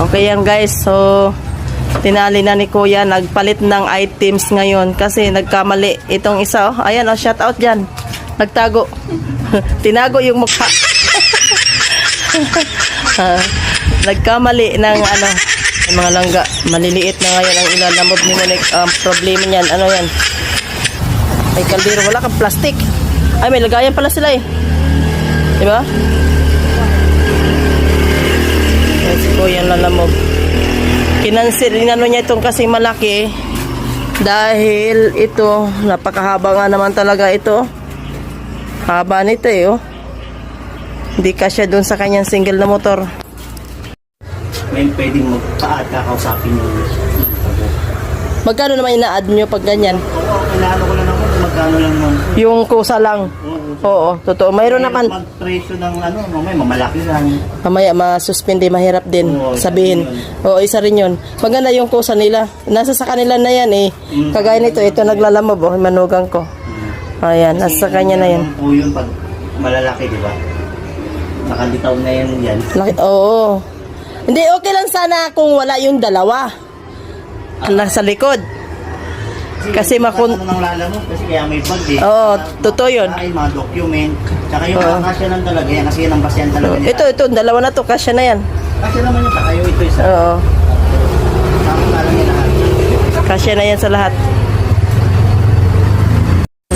Okay yan guys, so tinali na ni Kuya, nagpalit ng items ngayon kasi nagkamali itong isa. Oh. Ayan, oh, shout out dyan. Nagtago. Tinago yung mukha. Ah, nagkamali ng ano, yung mga langga. Maliliit na ngayon ang ilalamog ni Monique. Ang problema niyan, ano yan? May kaldero, wala kang plastic. Ay, may lagayan pala sila eh. Di ba? Yan lalamog. Kinansil, inano niya itong kasi malaki dahil ito, napakahaba nga naman talaga ito. Haba nito eh, oh. Hindi kasya doon sa kanyang single na motor. May pwedeng magpa-add kakausapin yung Magkano naman ina-add nyo pag ganyan? Oo, kailangan ko lang lang nun. Yung kusa lang. Oo. Oo, totoo. Mayroon naman. Mag-presyo ng ano, mamaya mamalaki lang. Mamaya masuspende, mahirap din Oo, sabihin. rin Oo, isa rin yun. Maganda yung kusa nila. Nasa sa kanila na yan eh. Mm. Kagaya nito, ito naglalamog oh, manugang ko. Ayan, nasa Kasi kanya na yan. yung Po yun pag malalaki, di ba? Nakalitaw na yan yan. Laki, oo. Hindi, okay lang sana kung wala yung dalawa. Nasa likod. Kasi makun- Ano ng lala mo? Kasi kaya may bag eh. Oo, totoo yun. Ay, mga document. Tsaka yung Oo. mga kasya lang talaga yan. Kasi yan ang basyan talaga nila. Ito, ito, dalawa na to, kasya na yan. Kasya naman yung takayo. Ito isa. Oo, Tama na lang yan lahat. kasya na yan sa lahat.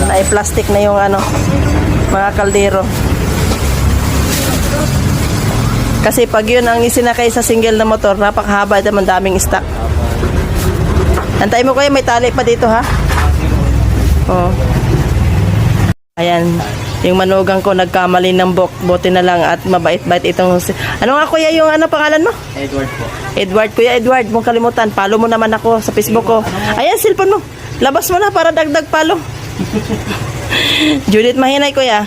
Ay, plastic na yung ano, mga kaldero. Kasi pag yun ang isinakay sa single na motor, napakahaba at naman daming stock. Antay mo kayo, may tali pa dito ha? Oo. Ayan, yung manugang ko nagkamali ng bok, buti na lang at mabait-bait itong... si- Ano nga kuya yung ano pangalan mo? Edward po. Edward, Kuya Edward, mong kalimutan. Follow mo naman ako sa Facebook ko. Ayan, cellphone mo. Labas mo na para dagdag follow. Judith Mahinay, Kuya.